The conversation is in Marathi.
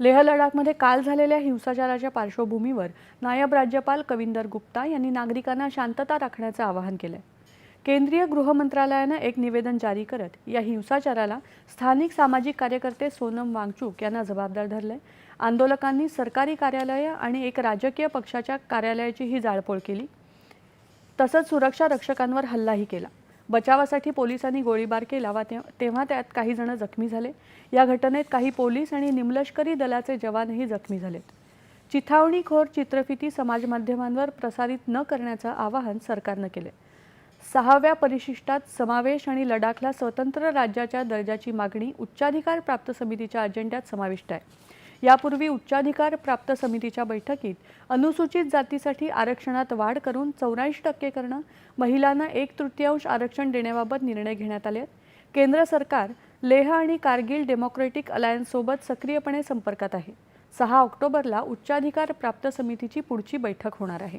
लेह लडाखमध्ये काल झालेल्या हिंसाचाराच्या पार्श्वभूमीवर नायब राज्यपाल कविंदर गुप्ता यांनी नागरिकांना शांतता राखण्याचं आवाहन केलंय. केंद्रीय गृह मंत्रालयानं एक निवेदन जारी करत या हिंसाचाराला स्थानिक सामाजिक कार्यकर्ते सोनम वांगचूक यांना जबाबदार धरले आंदोलकांनी सरकारी कार्यालयं आणि एक राजकीय पक्षाच्या कार्यालयाची ही जाळपोळ केली. तसंच सुरक्षा रक्षकांवर हल्लाही केला. बचावासाठी पोलिसांनी गोळीबार केला वा तेव्हा त्यात काही जण जखमी झाले. या घटनेत काही पोलीस आणि निमलष्करी दलाचे जवानही जखमी झालेत. चिथावणीखोर चित्रफिती समाजमाध्यमांवर प्रसारित न करण्याचं आवाहन सरकारनं केले सहाव्या परिशिष्टात समावेश आणि लडाखला स्वतंत्र राज्याच्या दर्जाची मागणी उच्चाधिकार प्राप्त समितीच्या अजेंड्यात समाविष्ट आहे. यापूर्वी उच्चाधिकार प्राप्त समितीच्या बैठकीत अनुसूचित जातीसाठी आरक्षणात वाढ करून चौऱ्याऐंशी टक्के करणं महिलांना एक तृतीयांश आरक्षण देण्याबाबत निर्णय घेण्यात आले आहेत. केंद्र सरकार लेह आणि कारगिल डेमोक्रेटिक अलायन्ससोबत सक्रियपणे संपर्कात आहे सहा ऑक्टोबरला उच्चाधिकार प्राप्त समितीची पुढची बैठक होणार आहे